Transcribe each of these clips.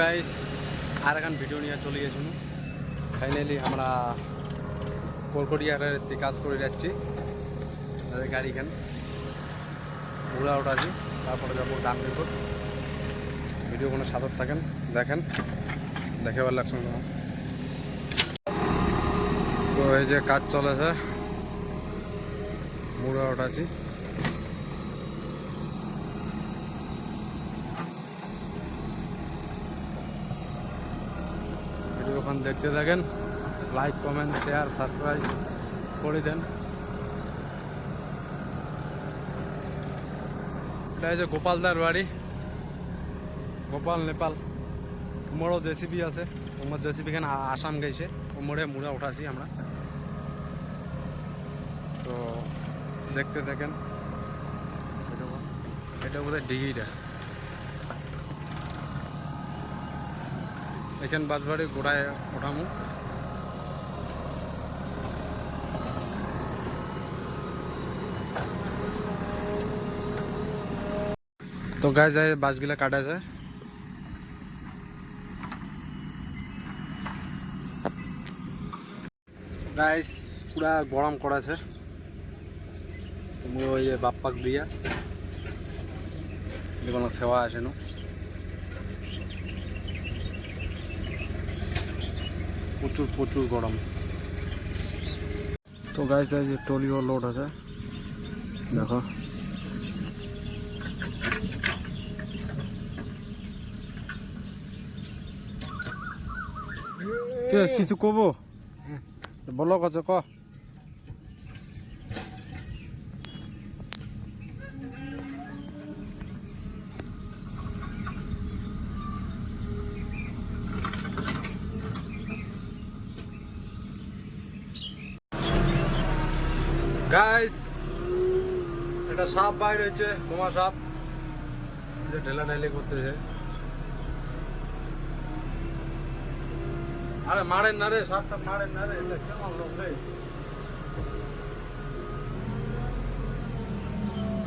Guys আর এখন video নিয়ে চলে গেছি ফাইনালি আমরা কলকটিয়ারের কাজ করে যাচ্ছি। তাদের গাড়ি খান ঘোরা ওঠাছি, তারপরে যাব ডানবিপুর ভিডিও কোনো সাদর থাকেন, দেখেন। দেখে ভালো লাগছে তো এই যে কাজ চলেছে। মুড়া ওঠাছি। ভিডিওখান দেখতে থাকেন। লাইক কমেন্ট শেয়ার সাবস্ক্রাইব করে দেন। এটা হচ্ছে গোপালদার বাড়ি। গোপাল নেপাল। মোড়ও জেসিবি আছে। ওমর জেসিবি খান আসাম গেছে। ও মোড়ে উঠাছি আমরা। তো দেখতে থাকেন। এটা বোধহয় ডিগিটা। এখান বাসবাড়ি গোড়ায় ওঠামু। তো গায়ে যায় বাসগুলা কাটা যায় গাইস পুরা গরম করেছে তুমি ওই বাপ্পাক দিয়া। কোনো সেবা আছে না। প্রচুর প্রচুর গরম। তো গাইস এই যে টলিও লোড আছে। দেখো। কিছু কব? বলো, কছে ক। গাইস এটা সাপ বাইর হয়েছে, বোমা সাপ। যে ঢেলা ঢেলে করতেছে। আরে মারেন না রে, সাপটা মারেন না রে, এটা কেমন লোক রে?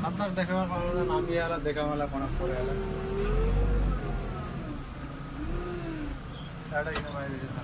সাপটার দেখাবার পারল না নামিয়ে দেখা মেলা কোনো করে আলা এটা কিনে বাইরে যেতে